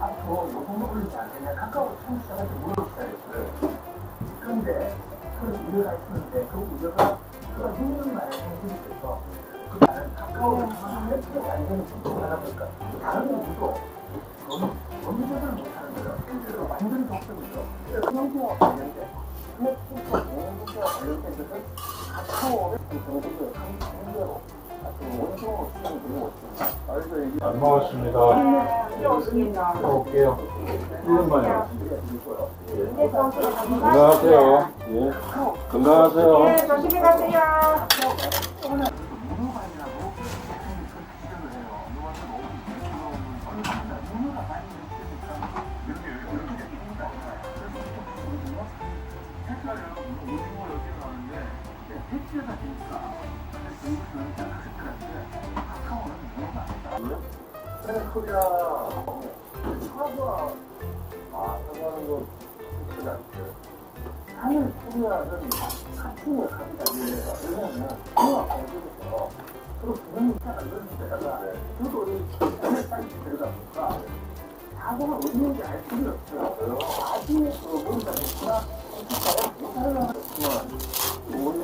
앞으로 요금을 올리지 않겠냐 카카오 청취자한테 물어보시다 했어요. 그런데 그 우려가 있었는데 그 우려가 그가 힘든 말에 정신이 돼서 그 나는 카카오를 처음에 피해 안 되는 부분을 하다 보니까 다른 누구도 범죄를 못하는 거예요. 실제로 완전 독점이죠. 그래서 그런 관련돼 근데 진짜 모든 것과 관련된 것은 카카오를 그 정도로 강제로 안 먹었습니다. 먹을게요. 1년 만에. 건강하세요. 예. 건강하세요. 네, 조심히 가세요. 오징어 여기 패치가 되니까 코리아 사과 아 사과는 거 좋지 않죠. 당연히 코리아는 카풍을 합니다. 왜냐하면 문화 공부에서 서로 부모님 이런 데다가 저도 이 안에 빨리 들어가 보니까 사고가 어디인지 알 수가 없어요. 나중에 그 모르다 보니까 컴퓨터에 못하는 것은 원래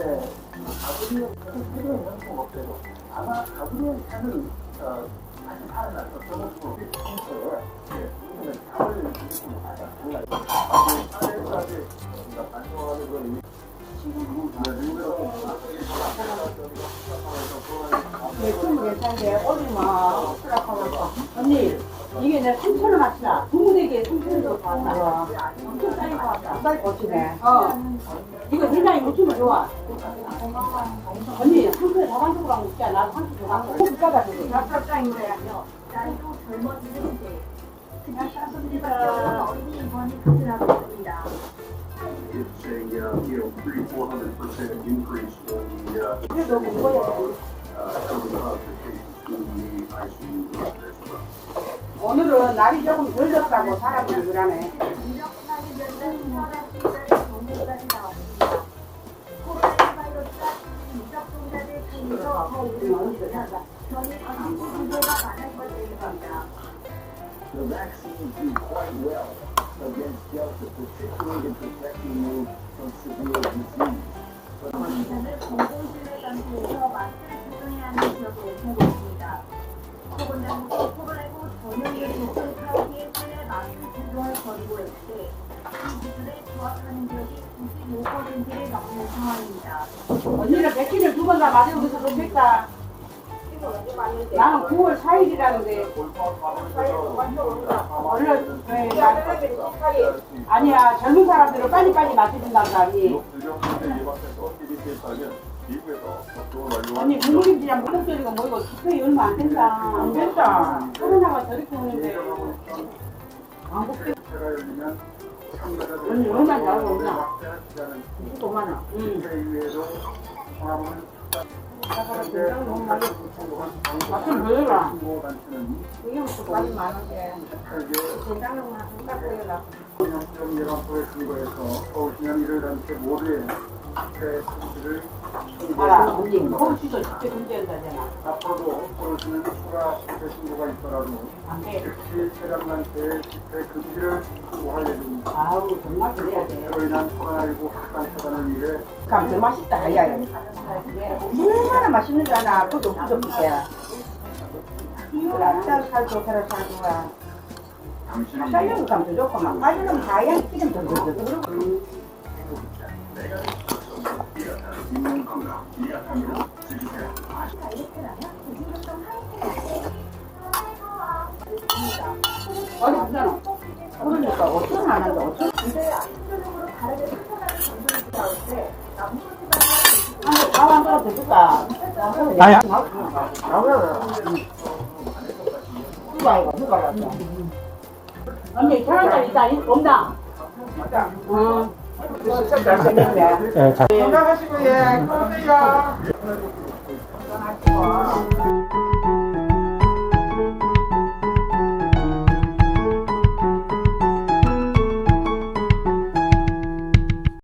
네, 좀 괜찮은데, 수락하면서. 언니, 이게 내 3,000원 합시다. 두무대기에 3,000원 받았다. 엄청 싸게 받았다. 싸게 거치네. 어. 이거 굉장히 무침을 좋아. 언니, 3,000원 다반쪽으로 하고 있지 않아? 3,000원 받았어. 꼭 비싸다, 그거. 납작장인데. 나이도 젊어지는데 그냥 따순이가 어린이 입원이 급증하고 있습니다. It's a, uh, you know, three, four hundred percent increase in the, uh, 그래도 먹어야 돼. uh, COVID hospitalizations to the ICU as well. 오늘은 날이 조금 덜 덥다고 사람들이 그러네. 코로나 19 전염 조건 파악에 실내 마스크 착용을 거리고 있는데 이 기준에 부합하는 지역이 95%를 넘는 상황입니다. 언니는 백신을 두 번 다 맞으고 있어서 좋겠다. 나는 9월 4일이라는데 얼른 네, 나- 아니야 젊은 사람들은 빨리빨리 맞춰준다는 사람이 언니 국물김치랑 목소리가 뭐이고 집회 얼마 안 된다. 안 된다. 코로나가 저렇게 오는데. 언니 얼마나 잘하고 있나 25만 원 응. 맛좀 보여라. 이게 무슨 많이 많은데. 된장만 한딱 보여라. 전염병 예방법에 근거해서 서울시는 이를 단체 모두의 집회 금지를 알아 언니 코로시도 집회 금지한다잖아 앞으로도 서울시는 추가. 집회 신고가 있더라도 안 돼 즉시 차량단체의 집회 금지를 통보할 예정입니다. 아우 정말 그래야 돼 그로 인한 코로나19 확산 차단을 위해 감정 맛있다 야야 얼마나 맛있는 줄 아나? 그것도 부족해. 이거라 쌀 살도 새로 살도야. 살려면 감도 좋고 막 빠지면 다양 기름 좀 더. 그렇고 어디 부잖아 그러니까 어쩌면 안 한다. 어쩌면 안전적으로 다르게 선택하는 정보를 나올 때 남부지방의 한번 밥한 그릇 더 줄까? 아야. 누가 이거 누가 이거 언니 천 원짜리 있다. 없나? 응 잘 생겼네 예, 자. 건강하시고 예 건강하세요